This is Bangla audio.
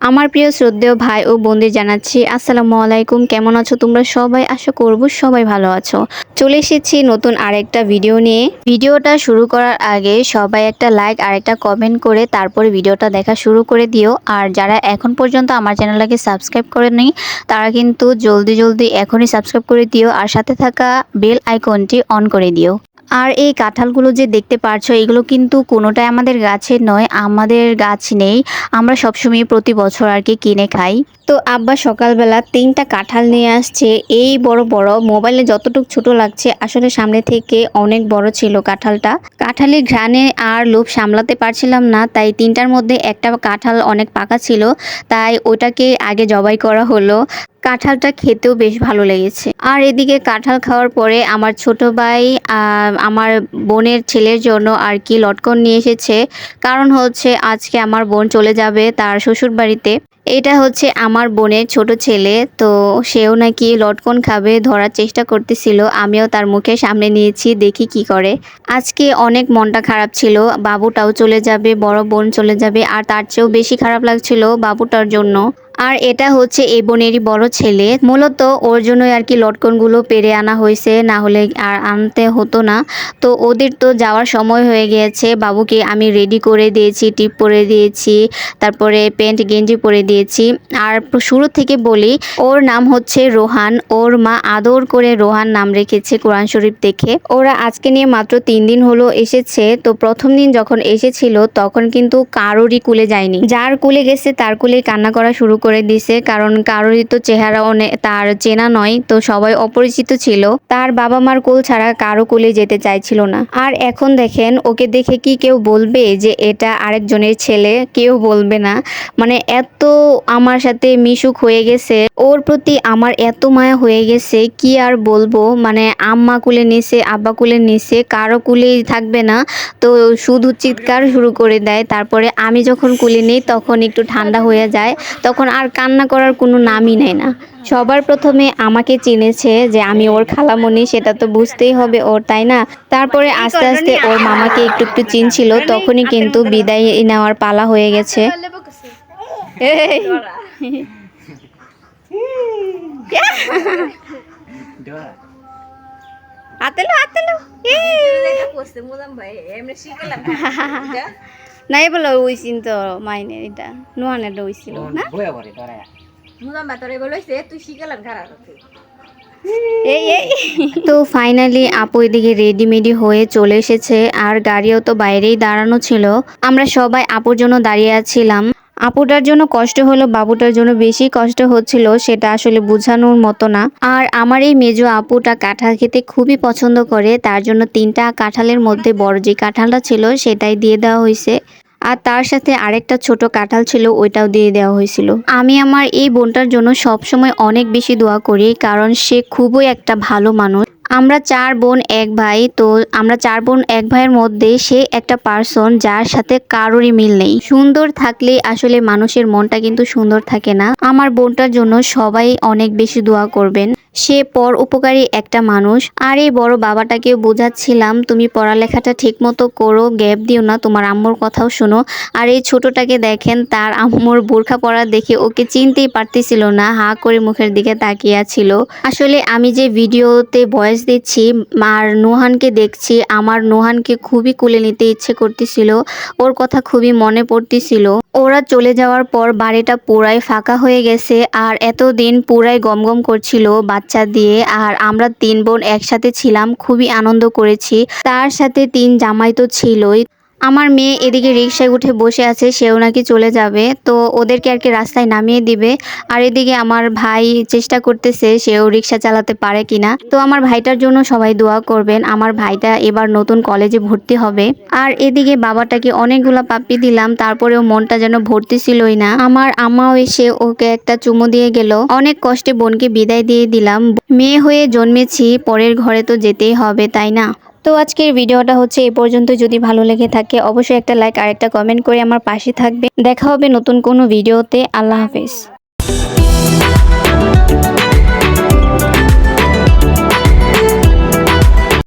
আমার প্রিয় শ্রদ্ধেয় ভাই ও বোনদের জানাচ্ছি, আসসালামু আলাইকুম, কেমন আছো তোমরা সবাই? আশা করব সবাই ভালো আছো। চলে এসেছি নতুন আরেকটা ভিডিও নিয়ে। ভিডিওটা শুরু করার আগে সবাই একটা লাইক আর একটা কমেন্ট করে তারপরে ভিডিওটা দেখা শুরু করে দিও। আর যারা এখন পর্যন্ত আমার চ্যানেলটাকে সাবস্ক্রাইব করেনি তারা কিন্তু জলদি জলদি এখনই সাবস্ক্রাইব করে দিও। আর সাথে থাকা বেল আইকনটি অন করে দিও। আর এই কাঁঠালগুলো যে দেখতে পারছ, এগুলো কিন্তু কোনোটাই আমাদের গাছের নয়, আমাদের গাছ নেই। আমরা সবসময় প্রতি বছর আর কি কিনে খাই। তো আব্বা সকালবেলা তিনটা কাঁঠাল নিয়ে আসছে। এই বড় বড়, মোবাইলে যতটুকু ছোট লাগছে, আসলে সামনে থেকে অনেক বড় ছিল কাঁঠালটা। কাঁঠালের ঘ্রাণে আর লোভ সামলাতে পারছিলাম না, তাই তিনটার মধ্যে একটা কাঁঠাল অনেক পাকা ছিল, তাই ওটাকে আগে জবাই করা হলো। কাঁঠালটা খেতেও বেশ ভালো লেগেছে। আর এদিকে কাঁঠাল খাওয়ার পরে আমার ছোট ভাই আমার বোনের ছেলের জন্য আর কি লটকন নিয়ে এসেছে। কারণ হচ্ছে আজকে আমার বোন চলে যাবে তার শ্বশুর বাড়িতে। এটা হচ্ছে আমার বোনের ছোট ছেলে, তো সেও নাকি লটকন খাবে ধরার চেষ্টা করতেছিল। আমিও তার মুখে সামনে নিয়েছি, দেখি কি করে। আজকে অনেক মনটা খারাপ ছিল, বাবুটাও চলে যাবে, বড় বোন চলে যাবে, আর তার চেয়েও বেশি খারাপ লাগছিল বাবুটার জন্য। আর এটা হচ্ছে এই বোনেরই বড় ছেলে। মূলত ওর জন্যই আর কি লটকনগুলো পেরে আনা হয়েছে, না হলে আর আনতে হতো না। তো ওদের তো যাওয়ার সময় হয়ে গিয়েছে। বাবুকে আমি রেডি করে দিয়েছি টিপ পরে দিয়েছি, তারপরে প্যান্ট গেঞ্জি পরে দিয়েছি। আর শুরু থেকে বলি, ওর নাম হচ্ছে রোহান। ওর মা আদর করে রোহান নাম রেখেছে কোরআন শরীফ দেখে। ওরা আজকে নিয়ে মাত্র তিন দিন হলো এসেছে। তো প্রথম দিন যখন এসেছিল, তখন কিন্তু কারোরই কুলে যায়নি। যার কুলে গেছে, তার কুলে কান্না করা শুরু করে দিছে, কারণ কারোরই তো চেহারা অনেক তার চেনা নয়, তো সবাই অপরিচিত ছিল। তার বাবা মার কোল ছাড়া কারও কোলে যেতে চাইছিল না। আর এখন দেখেন, ওকে দেখে কি কেউ বলবে যে এটা আরেকজনের ছেলে, কেউ বলবে না। মানে এত আমার সাথে মিশুক হয়ে গেছে, ওর প্রতি আমার এত মায়া হয়ে গেছে, কি আর বলব? মানে আম্মা কুলে নিছে, আব্বা কুলে নিছে, কারও কুলেই থাকবে না। তো শুধু চিৎকার শুরু করে দেয়, তারপরে আমি যখন কুলে নিই, তখন একটু ঠান্ডা হয়ে যায়, তখন আর কান্না করার কোনো নামই নেয় না। সবার প্রথমে আমাকে চিনেছে যে আমি ওর খালামণি সেটা তো বুঝতেই হবে ওর তাই না? তারপরে আস্তে আস্তে ওর মামাকে একটু একটু চিনছিল তখনই কিন্তু বিদায় নেওয়ার পালা হয়ে গেছে। আতেলো আতেলো এই, হাতেলো হাতেলো নাই বলো ওইছিন তো মাইনে এটা নোহানের ওইছিল না? এই এই তো ফাইনালি আপু এদিকে রেডিমেডি হয়ে চলে এসেছে আর গাড়িও তো বাইরেই দাঁড়ানো ছিল। আমরা সবাই আপুর জন্য দাঁড়িয়ে আছিলাম। আপুটার জন্য কষ্ট হলো বাবুটার জন্য বেশি কষ্ট হচ্ছিল সেটা আসলে বোঝানোর মতো না। আর আমার এই মেজো আপুটা কাঁঠাল খেতে খুবই পছন্দ করে তার জন্য তিনটা কাঁঠালের মধ্যে বড় যে কাঁঠালটা ছিল সেটাই দিয়ে দেওয়া হয়েছে আর তার সাথে আরেকটা ছোট কাঁঠাল ছিল, ওইটাও দিয়ে দেওয়া হয়েছিল। আমি আমার এই বোনটার জন্য সবসময় অনেক বেশি দোয়া করি, কারণ সে খুবই একটা ভালো মানুষ। আমরা চার বোন, এক ভাই, তো আমরা চার বোন, এক ভাইয়ের মধ্যে সে একটা পার্সন যার সাথে কারোরই মিল নেই। সুন্দর থাকলে আসলে মানুষের মনটা কিন্তু সুন্দর থাকে না। আমার বোনটার জন্য সবাই অনেক বেশি দোয়া করবেন। সে পর উপকারী একটা মানুষ। আর এই বড় বাবাটাকেও বোঝাচ্ছিলাম, তুমি পড়ালেখাটা ঠিক মতো করো, গ্যাপ দিও না, তোমার আম্মুর কথাও শোনো। আর এই ছোটটাকে দেখেন, তার আম্মুর বোরখা পরা দেখে ওকে চিনতেই পারতেছিল না, হা করে মুখের দিকে তাকিয়ে ছিল আসলে আমি যে ভিডিওতে ভয়েস দিচ্ছি আর নোহানকে দেখছি, আমার নোহানকে খুবই কুলে নিতে ইচ্ছে করতেছিল, ওর কথা খুবই মনে পড়তেছিল। ওরা চলে যাওয়ার পর বাড়িটা পুরাই ফাঁকা হয়ে গেছে, আর এতদিন পুরাই গমগম করছিল বাচ্চা দিয়ে আর আমরা তিন বোন একসাথে ছিলাম, খুবই আনন্দ করেছি। তার সাথে তিন জামাই তো ছিলই। আমার মেয়ে এদিকে রিক্সায় উঠে বসে আছে, সেও নাকি চলে যাবে। তো ওদেরকে আর কি রাস্তায় নামিয়ে দিবে। আর এদিকে আমার ভাই চেষ্টা করতেছে, সেও রিক্সা চালাতে পারে কিনা। তো আমার ভাইটার জন্য সবাই দোয়া করবেন, আমার ভাইটা এবার নতুন কলেজে ভর্তি হবে। আর এদিকে বাবাটাকে অনেকগুলা পাপ্পি দিলাম, তারপরেও মনটা যেন ভর্তি ছিলই না। আমার আম্মাও এসে ওকে একটা চুমু দিয়ে গেল। অনেক কষ্টে বোনকে বিদায় দিয়ে দিলাম। মেয়ে হয়ে জন্মেছি, পরের ঘরে তো যেতেই হবে, তাই না? তো আজকের ভিডিওটা হচ্ছে এই পর্যন্ত। যদি ভালো লেগে থাকে, অবশ্যই একটা লাইক আর একটা কমেন্ট করে আমার পাশে থাকবে দেখা হবে নতুন কোনো ভিডিওতে। আল্লাহ হাফেজ।